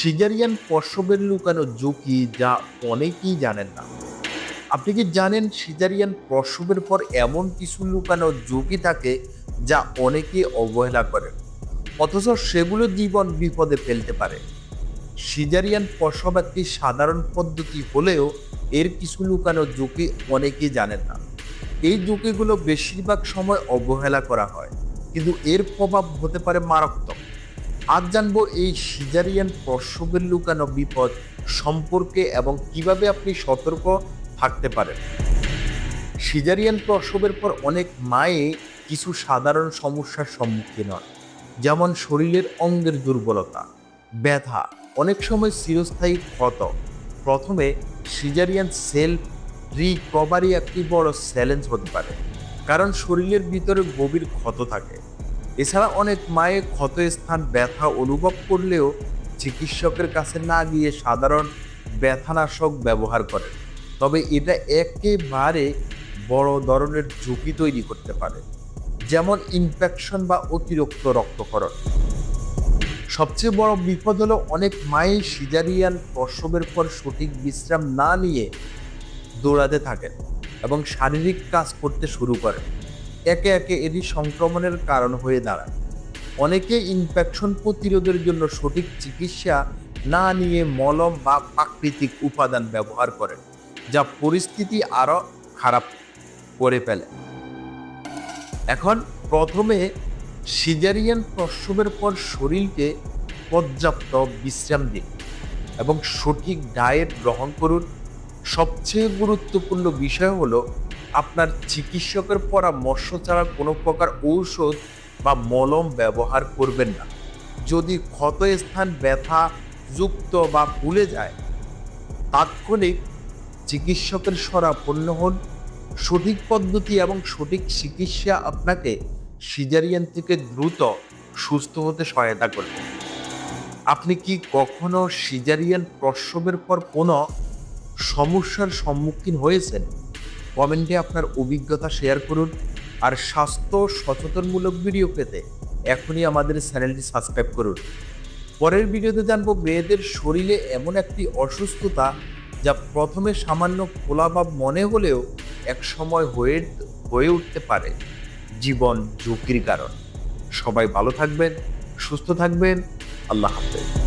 Caesarean প্রসবের লুকানো ঝুঁকি যা অনেকেই জানেন না। আপনি কি জানেন সিজারিয়ান প্রসবের পর এমন কিছু লুকানো ঝুঁকি থাকে যা অনেকে অবহেলা করেন অথচ সেগুলো জীবন বিপদে ফেলতে পারে। সিজারিয়ান প্রসব একটি সাধারণ পদ্ধতি হলেও এর কিছু লুকানো ঝুঁকি অনেকেই জানেন না। এই ঝুঁকিগুলো বেশিরভাগ সময় অবহেলা করা হয়, কিন্তু এর প্রভাব হতে পারে মারাত্মক। আজ জানব এই সিজারিয়ান প্রসবের লুকানো বিপদ সম্পর্কে এবং কীভাবে আপনি সতর্ক থাকতে পারেন। সিজারিয়ান প্রসবের পর অনেক মায়ে কিছু সাধারণ সমস্যার সম্মুখীন হন, যেমন শরীরের অঙ্গের দুর্বলতা, ব্যথা, অনেক সময় চিরস্থায়ী ক্ষত। প্রথমে সিজারিয়ান সেল রিকভারি একটি বড় চ্যালেঞ্জ হতে পারে, কারণ শরীরের ভিতরে গভীর ক্ষত থাকে। এছাড়া অনেক মায়ে ক্ষত স্থান ব্যথা অনুভব করলেও চিকিৎসকের কাছে না গিয়ে সাধারণ ব্যথানাশক ব্যবহার করেন। তবে এটা একেবারে বড় ধরনের ঝুঁকি তৈরি করতে পারে, যেমন ইনফেকশন বা অতিরিক্ত রক্তকরণ সবচেয়ে বড় বিপদ হলো অনেক মায়ের সিজারিয়ান প্রসবের পর সঠিক বিশ্রাম না নিয়ে দৌড়াতে থাকেন এবং শারীরিক কাজ করতে শুরু করেন। একে একে এটি সংক্রমণের কারণ হয়ে দাঁড়ায়। অনেকে ইনফেকশন প্রতিরোধের জন্য সঠিক চিকিৎসা না নিয়ে মলম বা প্রাকৃতিক উপাদান ব্যবহার করেন, যা পরিস্থিতি আরও খারাপ করে ফেলে। এখন প্রথমে সিজারিয়ান প্রসবের পর শরীরকে পর্যাপ্ত বিশ্রাম দিন এবং সঠিক ডায়েট গ্রহণ করুন। সবচেয়ে গুরুত্বপূর্ণ বিষয় হলো আপনার চিকিৎসকের পরামর্শ ছাড়া কোনো প্রকার ঔষধ বা মলম ব্যবহার করবেন না। যদি ক্ষত স্থান ব্যথা যুক্ত বা ফুলে যায়, তাৎক্ষণিক চিকিৎসকের শরাপন্ন হন। সঠিক পদ্ধতি এবং সঠিক চিকিৎসা আপনাকে সিজারিয়ান থেকে দ্রুত সুস্থ হতে সহায়তা করবে। আপনি কি কখনো সিজারিয়ান প্রসবের পর কোনো সমস্যার সম্মুখীন হয়েছেন? কমেন্টে আপনার অভিজ্ঞতা শেয়ার করুন আর স্বাস্থ্য সচেতনমূলক ভিডিও পেতে এখনই আমাদের চ্যানেলটি সাবস্ক্রাইব করুন। পরের ভিডিওতে জানব মেয়েদের শরীরে এমন একটি অসুস্থতা যা প্রথমে সামান্য খোলাভাব মনে হলেও এক সময় হয়ে হয়ে উঠতে পারে। জীবন ঝুঁকির কারণ। সবাই ভালো থাকবেন, সুস্থ থাকবেন। আল্লাহ হাফেজ।